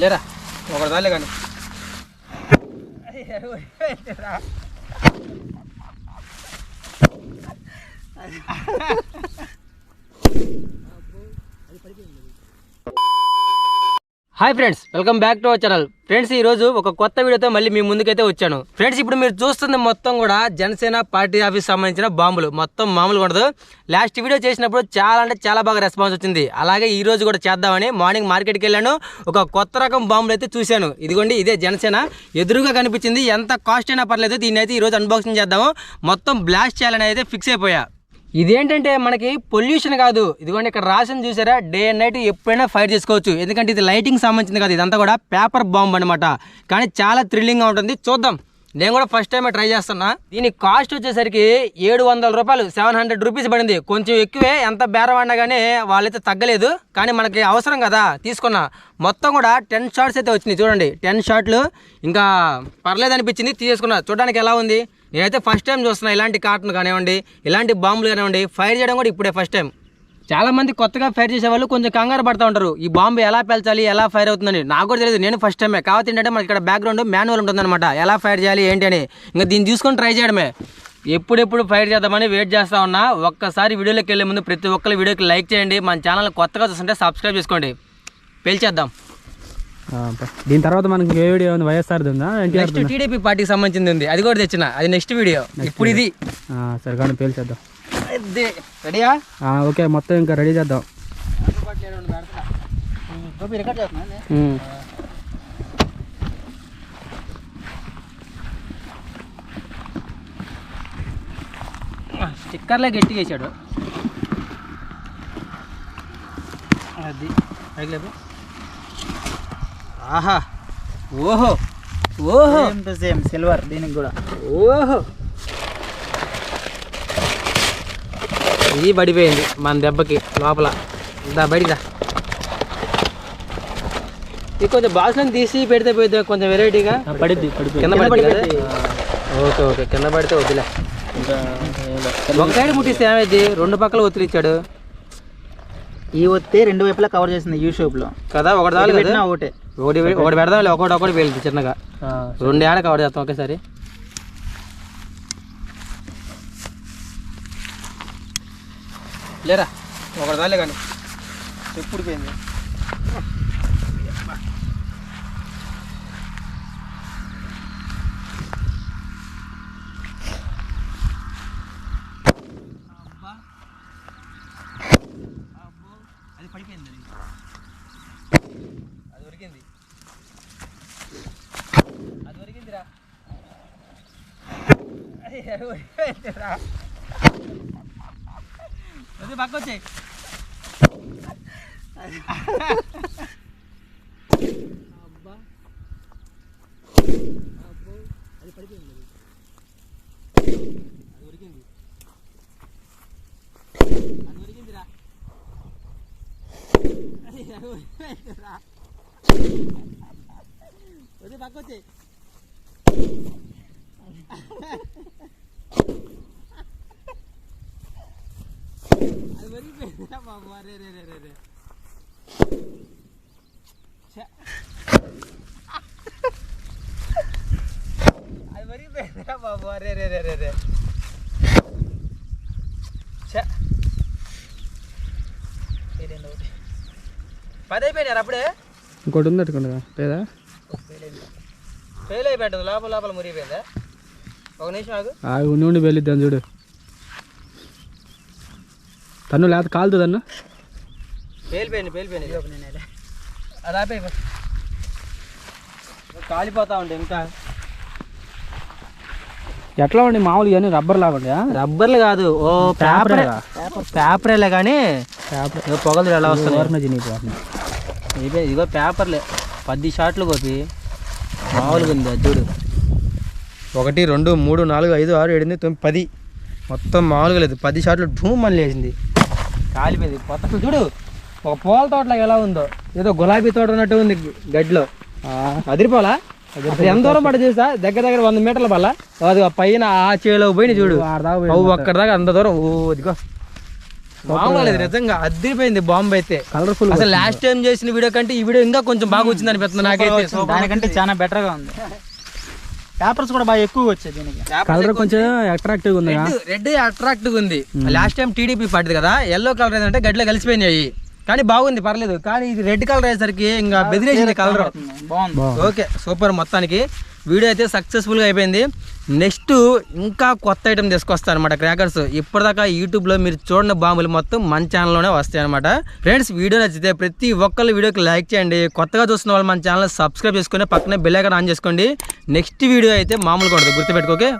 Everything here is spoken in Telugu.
లేరా? ఒకటి దాలే కానీ. Hi friends welcome back to our channel. Friends ఈ రోజు ఒక కొత్త వీడియోతో మళ్ళీ మీ ముందుకైతే వచ్చాను. ఫ్రెండ్స్ ఇప్పుడు మీరు చూస్తుంది మొత్తం కూడా జనసేన పార్టీ ఆఫీస్ సంబంధించిన బాంబులు. మొత్తం మామూలుగా ఉండదు. లాస్ట్ వీడియో చేసినప్పుడు చాలా అంటే చాలా బాగా రెస్పాన్స్ వచ్చింది. అలాగే ఈ రోజు కూడా చేద్దామని మార్నింగ్ మార్కెట్కి వెళ్ళాను. ఒక కొత్త రకం బాంబులు అయితే చూశాను. ఇదిగోండి ఇదే జనసేన. ఎదురుగా కనిపించింది ఎంత కాస్ట్ అయినా పర్లేదు. దీన్ని అయితే ఈరోజు అన్బాక్సింగ్ చేద్దాము. మొత్తం బ్లాస్ట్ చేయాలని అయితే ఫిక్స్ అయిపోయా. ఇదేంటంటే మనకి పొల్యూషన్ కాదు. ఇదిగోండి ఇక్కడ రాసిన చూసారా? డే అండ్ నైట్ ఎప్పుడైనా ఫైర్ చేసుకోవచ్చు. ఎందుకంటే ఇది లైటింగ్ సంబంధించింది కాదు. ఇదంతా కూడా పేపర్ బాంబ్ అనమాట కానీ చాలా థ్రిల్లింగ్గా ఉంటుంది. చూద్దాం. నేను కూడా ఫస్ట్ టైమే ట్రై చేస్తున్నా. దీని కాస్ట్ వచ్చేసరికి ఏడు వందల రూపాయలు. సెవెన్ హండ్రెడ్ రూపీస్ పడింది. కొంచెం ఎక్కువే. ఎంత బేరం అన్నా కానీ వాళ్ళైతే తగ్గలేదు. కానీ మనకి అవసరం కదా. తీసుకున్నా. మొత్తం కూడా టెన్ షార్ట్స్ అయితే వచ్చినాయి. చూడండి. టెన్ షార్ట్లు ఇంకా పర్లేదు అనిపించింది. తీసేసుకున్నా. చూడడానికి ఎలా ఉంది? నేనైతే ఫస్ట్ టైం చూస్తున్నా ఇలాంటి కాటన్ కానివ్వండి ఇలాంటి బాంబులు కానివ్వండి ఫైర్ చేయడం కూడా ఇప్పుడే ఫస్ట్ టైం చాలా మంది కొత్తగా ఫైర్ చేసే వాళ్ళు కొంచెం కంగారు పడుతూ ఉంటారు. ఈ బాంబు ఎలా పెంచాలి ఎలా ఫైర్ అవుతుందని. నాకు కూడా తెలియదు నేను ఫస్ట్ టైమే కాకపోతే ఏంటంటే మనకి ఇక్కడ బ్యాక్గ్రౌండ్ మాన్యువల్ ఉంటుందన్నమాట. ఎలా ఫైర్ చేయాలి ఏంటి అని. ఇంకా దీన్ని చూసుకొని ట్రై చేయడమే. ఎప్పుడెప్పుడు ఫైర్ చేద్దామని వెయిట్ చేస్తూ ఉన్నా. ఒక్కసారి వీడియోలోకి వెళ్ళే ముందు ప్రతి ఒక్కరి వీడియోకి లైక్ చేయండి. మన ఛానల్ కొత్తగా చూస్తుంటే సబ్స్క్రైబ్ చేసుకోండి. పేల్చేద్దాం. దీని తర్వాత మనకి ఏ వీడియో ఉంది? వైఎస్ఆర్ ఉందా? నెక్స్ట్ టీడీపీ పార్టీకి సంబంధించింది ఉంది. అది కూడా తెచ్చిన. అది నెక్స్ట్ వీడియో. ఇప్పుడు ఇది. సరే కానీ పేల్చేద్దాం. రెడీయా? ఆ, ఓకే మొత్తం ఇంకా రెడీ చేద్దాం. స్టిక్కర్లే గట్టిగా వేసాడు. అది లేపు. ఆహా. ఓహో. ఓహో. సేమ్ టు సేమ్ సిల్వర్ దీనికి కూడా. ఓహో. ఇది పడిపోయింది మన దెబ్బకి లోపల. దా బయటికి దా. ఇది కొంచెం బాక్స్లను తీసి పెడితే పోయిద్ది కొంచెం వెరైటీగా పడిద్ది కింద పడిపోయింది ఓకే ఓకే. కింద పడితే వదిలే ఒక సైడ్ ముట్టిస్తే ఏమైంది రెండు పక్కల ఒత్తిడి ఇచ్చాడు. ఈ ఒత్తి రెండు వైపులా కవర్ చేసింది యూ షేప్లో. కదా ఒకటి చాలు కదా? పెట్టినా ఒకటే ఒకటి ఒకటి పెడదాం ఒకటి ఒకటి పేలుతుంది చిన్నగా. రెండు ఏడ కవర్ చేస్తాం ఒకేసారి? లేరా? ఒకటి దాలే కానీ. ఎప్పుడు పోయింది? పడిపోయింది అది ఉరికింది అది ఉరికిందిరా అది అది పక్క వచ్చాయి అబ్బా అబ్బో అది పడిపోయింది అది అది ఉరికింది అది ఉరికిందిరా అది అది ఉరికిందిరా అది పక్క వచ్చాయి అది వరిగిపోయిందిరా బాబు అరే రే రే రే రే ఛే. అది వరిగిపోయిందిరా బాబు అరే రే రే రే రే పది అయిపోయినారు అప్పుడే? ఇంకోటి ఉంది అట్టుకుండా లేదా? ఫెయిల్ అయిపోయింది. లోపల లోపల మురిగిపోయిందా? ఒక నిమిషం ఆగు. ఆ ఉండి ఉండి వెళ్ళిద్దాం చూడు. తను లేత కాలుతుంది అన్న పేలిపోయింది పేలిపోయింది. అది బస్. కాలిపోతా ఉండే ఇంకా. ఎట్లా ఉండి? మామూలు ఇవన్నీ రబ్బర్ లాగా రబ్బర్లు కాదు. ఓ పేపర్ పేపరేలే కానీ ఏదో పొగలు ఎలా వస్తుంది ఇవే ఇదిగో పేపర్లే. పది షాట్లు కోపి మామూలుగా ఉంది అది చూడు. ఒకటి రెండు మూడు నాలుగు ఐదు ఆరు ఏడు ఎనిమిది తొమ్మిది పది. మొత్తం మామూలుగా లేదు. పది షాట్లు ఢూమ్ అని లేచింది. కాలిపోయింది కొత్త చూడు ఒక పూల తోటలాగా ఎలా ఉందో. ఏదో గులాబీ తోట ఉన్నట్టు ఉంది గడ్డిలో. అదిరిపోలా? ఎంత దూరం పడి చూసా దగ్గర దగ్గర వంద మీటర్ల పల్ల అది పైన ఆ చేలో పోయిన చూడు. అక్కడ దాకా అంత దూరం. ఓ ఇదిగో. మామూలు నిజంగా అద్దరిపోయింది బాంబు అయితే. కలర్ఫుల్ అసలు లాస్ట్ టైం చేసిన వీడియో కంటే ఈ వీడియో ఇంకా కొంచెం బాగా వచ్చింది అనిపిస్తుంది నాకైతే. దానికంటే చాలా బెటర్గా ఉంది. పేపర్స్ కూడా బాగా ఎక్కువగా వచ్చాయి దీనికి. కలర్ కొంచెం అట్రాక్టివ్ ఉంది రెడ్ అట్రాక్టివ్ ఉంది. లాస్ట్ టైం టీడీపీ పార్టీ కదా ఎల్లో కలర్ ఏంటంటే గడ్డలో కలిసిపోయినాయి కానీ బాగుంది పర్లేదు. కానీ ఇది రెడ్ కలర్ అయ్యేసరికి ఇంకా బెదిరేసింది కలర్. బాగుంది. ఓకే సూపర్ మొత్తానికి. వీడియో అయితే సక్సెస్ఫుల్గా అయిపోయింది. నెక్స్ట్ ఇంకా కొత్త ఐటమ్ తీసుకొస్తాను అనమాట క్రాకర్స్. ఇప్పటిదాకా యూట్యూబ్లో మీరు చూడని బాంబులు మొత్తం మన ఛానల్లోనే వస్తాయి అనమాట ఫ్రెండ్స్ వీడియో నచ్చితే ప్రతి ఒక్కళ్ళు వీడియోకి లైక్ చేయండి. కొత్తగా చూస్తున్న వాళ్ళు మన ఛానల్ సబ్స్క్రైబ్ చేసుకొని పక్కనే బెల్ ఐకాన్ ఆన్ చేసుకోండి. నెక్స్ట్ వీడియో అయితే మామూలుగా ఉంటుంది గుర్తుపెట్టుకోకే